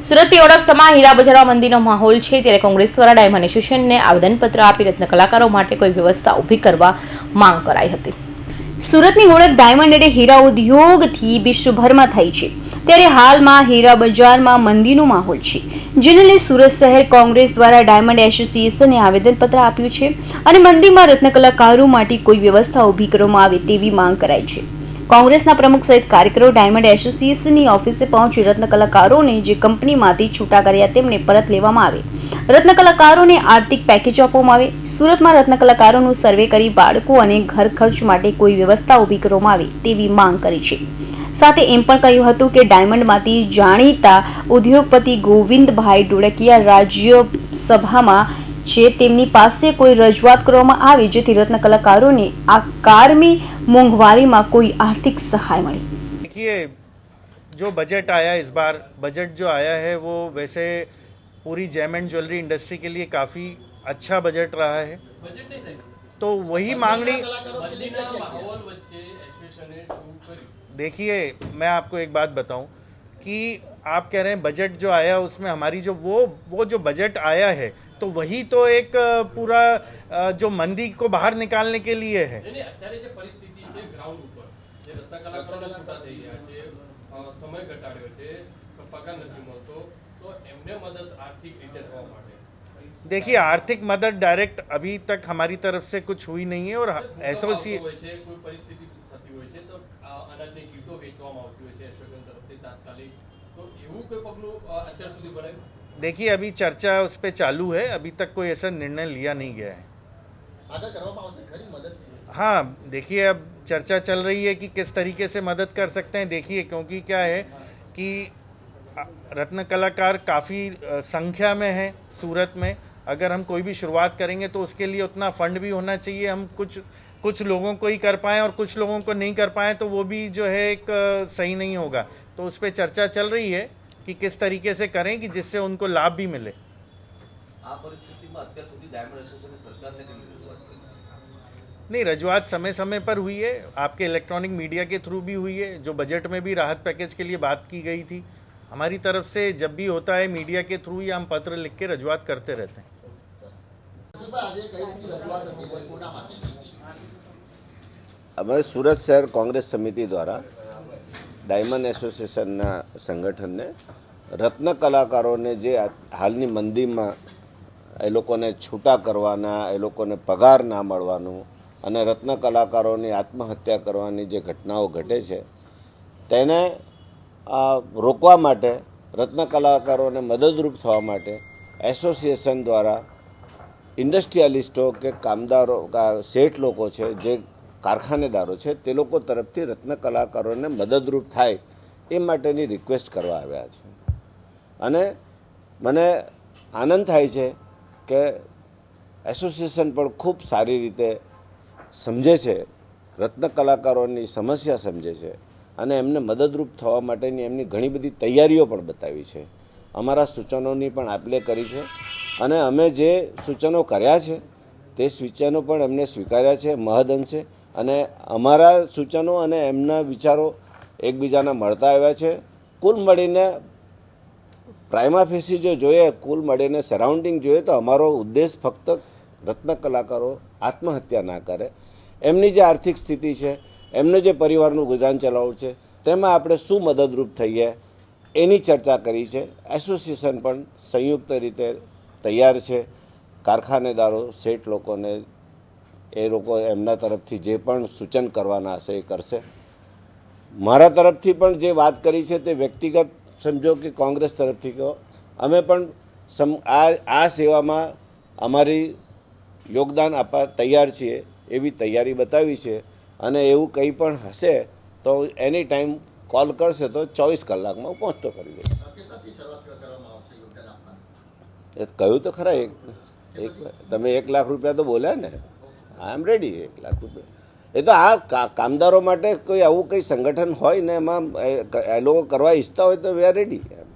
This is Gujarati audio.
સુરતની ઓળખસમા હીરા બજારમાં મંદીનો માહોલ છે. ત્યારે કોંગ્રેસ દ્વારા ડાયમંડ એસોસિએશનને આવેદનપત્ર આપી રત્ન કલાકારો માટે કોઈ વ્યવસ્થા ઊભી કરવા માંગ કરાઈ હતી. સુરતની ઓળખ ડાયમંડ એટલે હીરા ઉદ્યોગથી વિશ્વભરમાં થઈ છે. ત્યારે હાલમાં હીરા બજારમાં મંદીનો માહોલ છે. જેને લઈ સુરત શહેર કોંગ્રેસ દ્વારા ડાયમંડ એસોસિએશને આવેદનપત્ર આપ્યું છે અને મંદીમાં રત્ન કલાકારો માટે કોઈ વ્યવસ્થા ઊભી કરવામાં આવે તેવી માંગ કરાઈ છે. કોંગ્રેસના પ્રમુખ સહિત કાર્યકરો ડાયમંડ એસોસિએશનની ઓફિસે પહોંચી રત્ન કલાકારોને જે કંપનીમાંથી છૂટા કર્યા તેમને પરત લેવામાં આવે. રત્ન કલાકારોને આર્થિક પેકેજ આપવામાં આવે. સુરતમાં રત્ન કલાકારોનું સર્વે કરી બાળકો અને ઘર ખર્ચ માટે કોઈ વ્યવસ્થા ઊભી કરવામાં આવે તેવી માંગ કરી છે. સાથે એમ પણ કહ્યું હતું કે ડાયમંડમાંથી જાણીતા ઉદ્યોગપતિ ગોવિંદભાઈ ડોળકિયા રાજ્યસભામાં છે તેમની પાસે કોઈ રજૂઆત કરવામાં આવે જેથી રત્ન કલાકારોને આ કારમી મોંઘવારીમાં કોઈ આર્થિક સહાય મળે देखिए जो बजट आया इस बार बजट जो आया है वो वैसे पूरी जैम एंड ज्वेलरी इंडस्ट्री के लिए काफ़ी अच्छा बजट रहा है तो वही मांगनी देखिए मैं आपको एक बात बताऊं कि आप कह रहे हैं बजट जो आया उसमें हमारी जो वो वो जो बजट आया है तो वही तो एक अ, पूरा अ, जो मंदी को बाहर निकालने के लिए है નહીં, નહીં, અત્યારે જે પરિસ્થિતિ છે ગ્રાઉન્ડ ઉપર જે રત્ન કલાકારોને છૂટા થઈ ગયા છે અ, સમય ઘટાડ્યો છે પગાર નથી મળતો તો એમને મદદ આર્થિક રીતે થવા માટે देखिए आर्थिक मदद डायरेक्ट अभी तक हमारी तरफ से कुछ हुई नहीं है और ભૂકંપ एसोसी આવતો હોય છે કોઈ પરિસ્થિતિ થતી હોય છે તો આ અનાજની કીટો વેચવામાં આવતી હોય છે એસોસિએશન તરફથી તાત્કાલિક તો એવું કોઈ પગલું અ, અત્યાર સુધી ભરાયું देखिए अभी चर्चा उस पर चालू है। अभी तक कोई ऐसा निर्णय लिया नहीं गया है। हाँ देखिए अब चर्चा चल रही है कि किस तरीके से मदद कर सकते हैं। देखिए क्योंकि क्या है कि रत्न कलाकार काफ़ी संख्या में हैं सूरत में। अगर हम कोई भी शुरुआत करेंगे तो उसके लिए उतना फंड भी होना चाहिए। हम कुछ कुछ लोगों को ही कर पाएँ और कुछ लोगों को नहीं कर पाएँ तो वो भी जो है एक सही नहीं होगा। तो उस पर चर्चा चल रही है। कि किस तरीके से करें कि जिससे उनको लाभ भी मिले આ પરિસ્થિતિમાં અત્યાર સુધી ડાયમંડ એસોસિએશને સરકારને કેટલી રજૂઆત કરી છે नहीं रजुआत समय समय पर हुई है आपके इलेक्ट्रॉनिक मीडिया के थ्रू भी हुई है जो बजट में भी राहत पैकेज के लिए बात की गई थी हमारी तरफ से जब भी होता है मीडिया के थ्रू ही हम पत्र लिख के रजुआत करते रहते हैं હજુભાઈ આજે કઈ રીતની રજૂઆત હતી ડાયમંડ એસોસિએશનના સંગઠનને રત્ન કલાકારોને જે હાલની મંદીમાં એ લોકોને છૂટા કરવાના, એ લોકોને પગાર ના મળવાનું અને રત્ન કલાકારોની આત્મહત્યા કરવાની જે ઘટનાઓ ઘટે છે, તેને રોકવા માટે, રત્ન કલાકારોને મદદરૂપ થવા માટે એસોસિએશન દ્વારા ઇન્ડસ્ટ્રીયાલિસ્ટો કે કામદારો શેઠ લોકો છે, જે કારખાનેદારો છે, તે લોકો તરફથી રત્ન કલાકારોને મદદરૂપ થાય એ માટેની રિક્વેસ્ટ કરવા આવ્યા છે. અને મને આનંદ થાય છે કે એસોસિએશન પણ ખૂબ સારી રીતે સમજે છે, રત્ન કલાકારોની સમસ્યા સમજે છે અને એમને મદદરૂપ થવા માટેની એમની ઘણી બધી તૈયારીઓ પણ બતાવી છે. અમારા સૂચનોની પણ આપલે કરી છે અને અમે જે સૂચનો કર્યા છે, તે સૂચનો પણ એમને સ્વીકાર્યા છે મહદઅંશે અને અમારા સૂચનો અને એમના વિચારો એકબીજાના મળતા આવ્યા છે. કુલ મળીને પ્રાઇમા ફેસી જો જોઈએ, કુલ મળીને સરાઉન્ડિંગ જોઈએ તો અમારો ઉદ્દેશ ફક્ત રત્ન કલાકારો આત્મહત્યા ના કરે. એમની જે આર્થિક સ્થિતિ છે, એમને જે પરિવારનું ગુજરાન ચલાવવું છે, તેમાં આપણે શું મદદરૂપ થઈએ એની ચર્ચા કરી છે. એસોસિએશન પણ સંયુક્ત રીતે તૈયાર છે. કારખાનેદારો, શેઠ લોકોને એ લોકો એમના તરફથી જે પણ સૂચન કરવાના હશે એ કરશે. મારા તરફથી પણ જે વાત કરી છે તે વ્યક્તિગત સમજો કે કોંગ્રેસ તરફથી કહો. અમે પણ સમ, આ આ સેવામાં અમારી યોગદાન આપવા તૈયાર છીએ એવી તૈયારી બતાવી છે અને એવું કંઈ પણ હશે તો એની ટાઈમ કોલ કરશે તો ચોવીસ કલાકમાં પહોંચતો કરી દઈશ. કહ્યું તો ખરા, એક એક, તમે એક લાખ રૂપિયા તો બોલ્યા ને. આઈ એમ રેડી એક લાખ રૂપિયા એ તો આ કામદારો માટે કોઈ આવું કંઈ સંગઠન હોય ને એમાં, એ લોકો કરવા ઈચ્છતા હોય તો વી આર રેડી. એમ